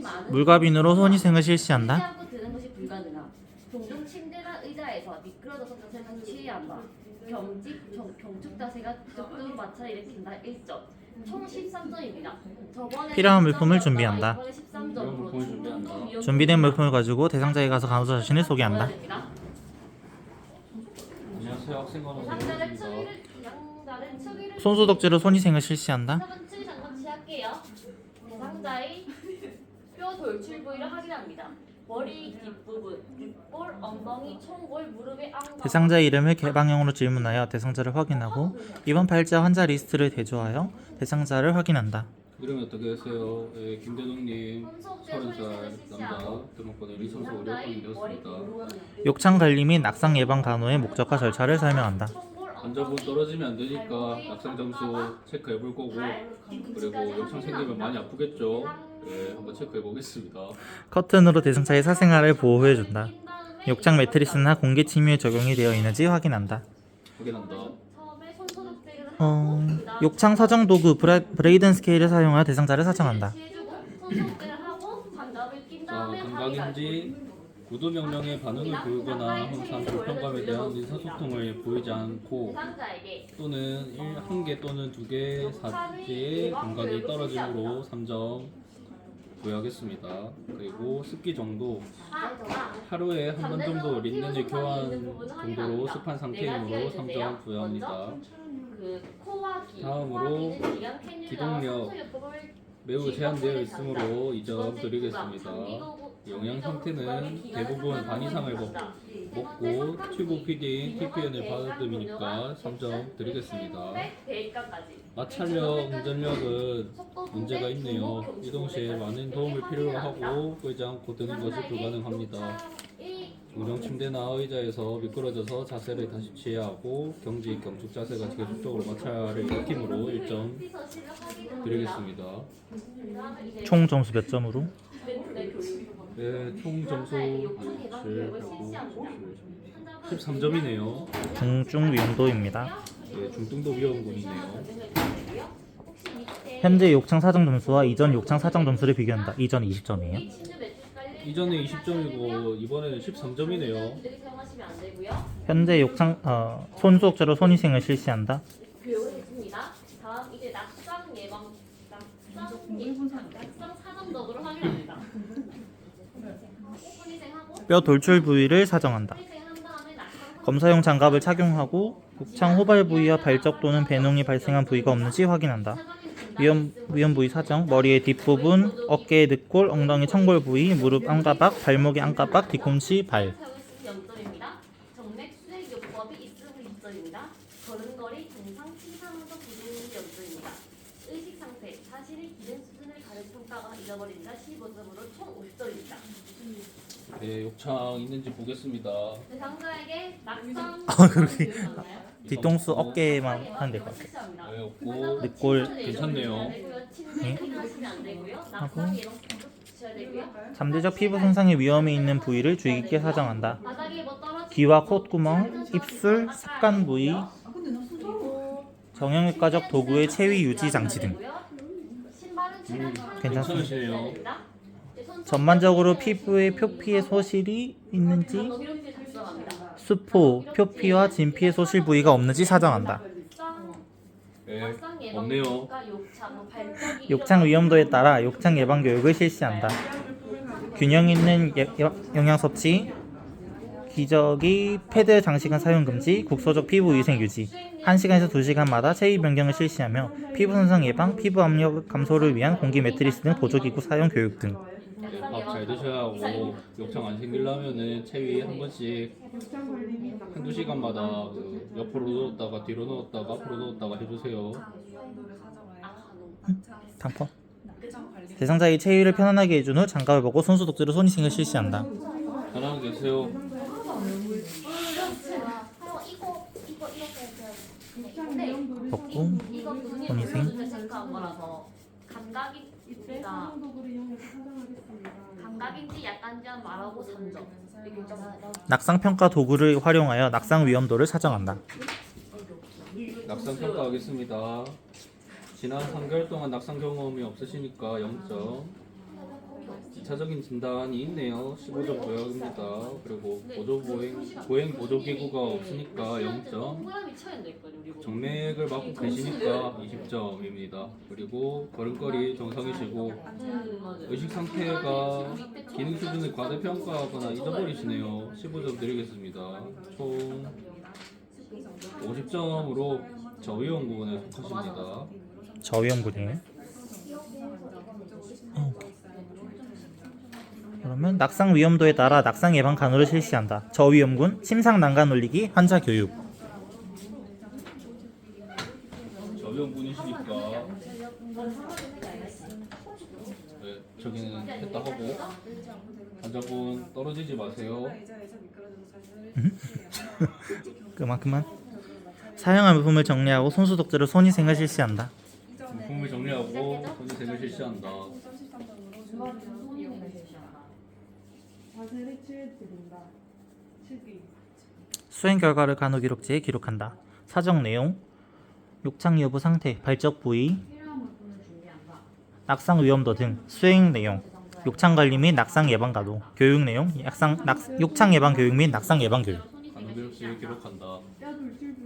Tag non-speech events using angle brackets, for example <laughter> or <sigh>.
많은 물과빈으로 손위생을 실시한다. 않고 드는 것이 불가능함. 종종 침대나 의자에서 미끄러져서 자세가 취해한다. 경직, 경, 경축 자세가 적극으로 마찰을 일으킨다. 1점. 총 13점입니다. 저번에 필요한 물품을 준비한다. 이번에 13 점으로 물품을 준비한다. 준비된 물품을 가지고 대상자에 가서 간호사 자신을 소개한다. 안녕하세요 추위를 추위를 손소독제로 손위생을 실시한다. 추위. 대상자의 뼈 돌출 부위를 확인합니다. 머리 뒷부분, 윗볼, 엉덩이, 총골, 무릎의 앙방. 대상자 이름을 개방형으로 질문하여 대상자를 확인하고 이번 팔자 환자 리스트를 대조하여 대상자를 확인한다. 이름이 어떻게 되세요? 예, 김대동님 30살 남자 등록번호 리선수 의료권이 되었습니다 욕창 관리 및 낙상 예방 간호의 목적과 절차를 설명한다. 환자분 떨어지면 안 되니까 낙상 점수 체크해 볼 거고 그리고 욕창 생기면 많이 아프겠죠? 예, 한번 체크해 보겠습니다 커튼으로 대상자의 사생활을 보호해준다. 욕창 매트리스나 공기 침유에 적용이 되어 있는지 확인한다. 확인한다 어, 욕창 사정 도구 브라, 브레이든 스케일을 사용하여 대상자를 사정한다. 자, 감각인지 구두 명령에 반응을 보이거나 항상 불편감에 대한 의사소통을 보이지 않고 또는 한개 또는 두개 사지의 감각이 떨어짐으로 3점 부여하겠습니다. 그리고 습기 정도 하루에 한 번 정도 린넨을 교환 정도로 습한 상태이므로 3점 부여합니다. 그 다음으로 기동력. 매우 제한되어 있으므로 2점 드리겠습니다. 영양 상태는 대부분 반 이상을 먹, 먹고 튜브 피딩, TPN을 받음이니까 3점 드리겠습니다. 마찰력, 운전력은 문제가 있네요. 이동 시에 많은 도움을 필요로 하고 끄지 않고 드는 것이 불가능합니다. 운영 침대나 의자에서 미끄러져서 자세를 다시 취해야 하고 경직, 경축 자세가 계속적으로 마찰을 일으키므로 1점 드리겠습니다. 총 점수 몇 점으로? 네, 총 점수 13점이네요. 중증 위험도입니다. 네, 중등도 위험군이네요. 현재 욕창 사정 점수와 이전 욕창 사정 점수를 비교한다. 이전 20점이에요. 이전에 20점이고 이번에는 13점이네요. 사용하시면 안 되고요. 현재 욕창 어, 손수독제로 손위생을 실시한다. 교육을 했습니다. 다음 이제 낙상 예방 낙상 사전적으로 확인합니다. 뼈 돌출 부위를 사정한다. 손위생한 다음에 낙상 검사용 장갑을 착용하고 욕창 호발 부위와 발적 또는 배농이 발생한 부위가 없는지 확인한다. 위험 위험 부위 사정: 머리의 뒷부분, 어깨의 늑골, 엉덩이 청골 부위, 무릎 안가박, 발목의 안가박, 뒤꿈치, 발. 사용했으면 0점입니다. 정맥 수액 요법이 있으면 2점입니다. 걸음걸이 정상 침상에서 부르는 0점입니다. 의식 상태 자신의 기능 수준을 가른 평가가 잊어버린다 15점으로 총 50점입니다. 네, 욕창 있는지 보겠습니다. 대상자에게 낙상 아, 그렇게. 뒤통수 어깨만 하면 될 것 같아. 네, 없고 늑골 괜찮네요. 주셔야 되고요. 잠재적 피부 손상의 위험이 있는 부위를 주의 깊게 사정한다. 귀와 콧구멍, 입술, 습관 부위, 정형외과적 도구의 체위 유지 장치 등. 음, 괜찮습니다. 괜찮으시네요. 전반적으로 피부에 표피의 소실이 있는지. 수포, 표피와 진피의 소실 부위가 없는지 사정한다. 네, 없네요. 욕창 위험도에 따라 욕창 예방 교육을 실시한다. 균형 있는 예- 예- 영양 섭취, 기저귀, 패드 장시간 사용 금지, 국소적 피부 위생 유지, 1시간에서 2시간마다 체위 변경을 실시하며 피부 손상 예방, 피부 압력 감소를 위한 공기 매트리스 등 보조기구 사용 교육 등. 네, 밥잘 드셔야 하고 욕창 안 생기려면은 체위 한 번씩 한두 시간마다 그 옆으로 누웠다가 뒤로 누웠다가 앞으로 누웠다가 해주세요. 당폰. 대상자의 체위를 편안하게 해준 후 장갑을 벗고 손소독제로 손위생을 실시한다. 편안하게 계세요. 벗고 거라서 감각이 그러니까 감각인지 약간지 한 말하고 3점 이렇게 좀 낙상 평가 도구를 활용하여 낙상 위험도를 사정한다. 낙상 평가하겠습니다. 지난 3개월 동안 낙상 경험이 없으시니까 0점. 2차적인 진단이 있네요. 15점 보약입니다. 그리고 보조 보행 보행 보조 기구가 없으니까 0점. 동그라미 쳐야 될 거예요, 우리 정맥을 맡고 계시니까 20점입니다. 그리고 걸음걸이 정상이시고 음, 맞아요. 의식 상태가 기능 수준을 과대평가하거나 잊어버리시네요. 15점 드리겠습니다. 총 50점으로 저위험 부분에 속하십니다. 저위험군이에요. 그러면 낙상 위험도에 따라 낙상 예방 간호를 실시한다. 저위험군 침상 난간 올리기 환자 교육. 저위험 분이시니까 네, 저기는 했다 하고 환자분 떨어지지 마세요. <laughs> 그만 그만. 사용한 물품을 정리하고 손소독제로 손위생을 실시한다. 부품을 정리하고 손위생을 실시한다. 자세를 취해드린다. 치기. 수행 결과를 간호 기록지에 기록한다. 사정 내용, 욕창 여부 상태, 발적 부위, 낙상 위험도 등 수행 내용, 욕창 관리 및 낙상 예방 간호, 교육 내용, 약상, 낙, 욕창 예방 교육 및 낙상 예방 교육. 간호 기록지에 기록한다. 뼈 돌출